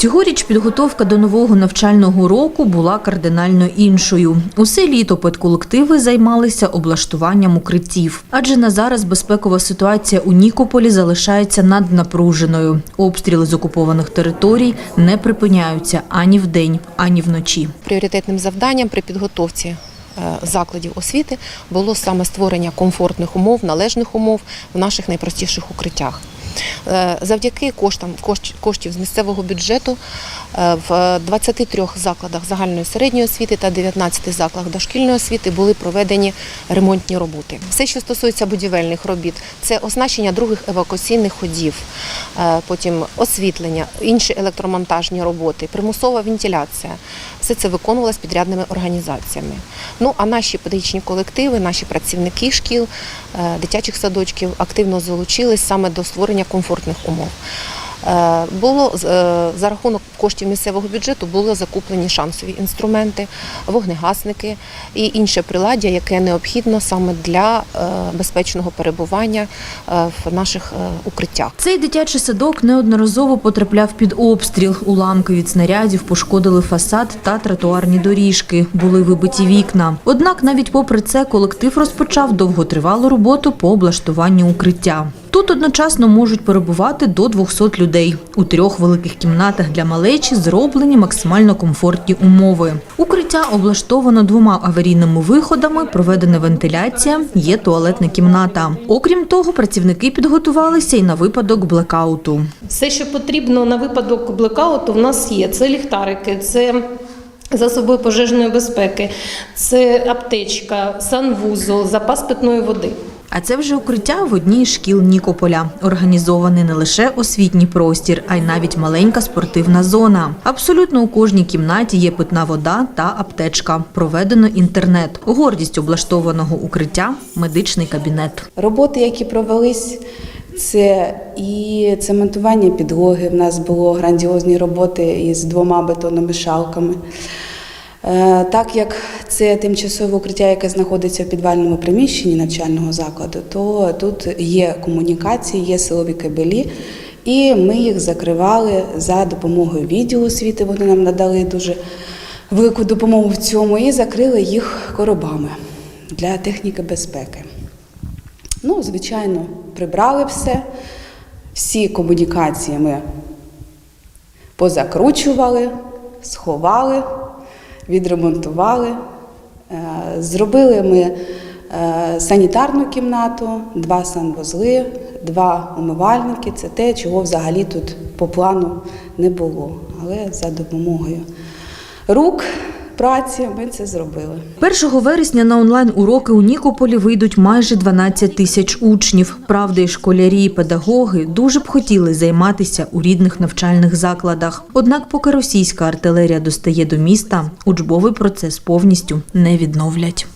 Цьогоріч підготовка до нового навчального року була кардинально іншою. Усе літо педколективи займалися облаштуванням укриттів, адже на зараз безпекова ситуація у Нікополі залишається наднапруженою. Обстріли з окупованих територій не припиняються ані вдень, ані вночі. Пріоритетним завданням при підготовці е, закладів освіти було саме створення комфортних умов, належних умов в наших найпростіших укриттях. Е, Завдяки коштам коштів з місцевого бюджету е, в 23 закладах загальної середньої освіти та 19 закладах дошкільної освіти були проведені ремонтні роботи. Все, що стосується будівельних робіт, це оснащення других евакуаційних ходів, е, потім освітлення, інші електромонтажні роботи, примусова вентиляція. Все це виконувалось підрядними організаціями. Ну а наші педагогічні колективи, наші працівники шкіл, е, дитячих садочків активно залучились саме до створення комфортних умов. Е, Було е, за рахунок коштів місцевого бюджету були закуплені шансові інструменти, вогнегасники і інше приладдя, яке необхідно саме для е, безпечного перебування в наших укриттях. Цей дитячий садок неодноразово потрапляв під обстріл. Уламки від снарядів пошкодили фасад та тротуарні доріжки. Були вибиті вікна. Однак, навіть попри це, колектив розпочав довготривалу роботу по облаштуванню укриття. Тут одночасно можуть перебувати до 200 людей. У трьох великих кімнатах для малечі зроблені максимально комфортні умови. Укриття облаштовано двома аварійними виходами, проведена вентиляція, є туалетна кімната. Окрім того, працівники підготувалися і на випадок блекауту. Все, що потрібно на випадок блекауту, в нас є. Це ліхтарики, це засоби пожежної безпеки, це аптечка, санвузол, запас питної води. А це вже укриття в одній з шкіл Нікополя. Організований не лише освітній простір, а й навіть маленька спортивна зона. Абсолютно у кожній кімнаті є питна вода та аптечка. Проведено інтернет. Гордість облаштованого укриття медичний кабінет. Роботи, які провелись, це і цементування підлоги. В нас було грандіозні роботи із двома бетономішалками. Е, Так як це тимчасове укриття, яке знаходиться в підвальному приміщенні навчального закладу, то тут є комунікації, є силові кабелі, і ми їх закривали за допомогою відділу освіти. Вони нам надали дуже велику допомогу в цьому і закрили їх коробами для техніки безпеки. Ну, звичайно, прибрали все, всі комунікації ми позакручували, сховали, відремонтували. Е, Зробили ми е, санітарну кімнату, два санвузли, два умивальники. Це те, чого взагалі тут по плану не було. Але за допомогою рук праці ми це зробили. 1 вересня на онлайн-уроки у Нікополі вийдуть майже 12 тисяч учнів. Правда, і школярі, і педагоги дуже б хотіли займатися у рідних навчальних закладах. Однак, поки російська артилерія достає до міста, учбовий процес повністю не відновлять.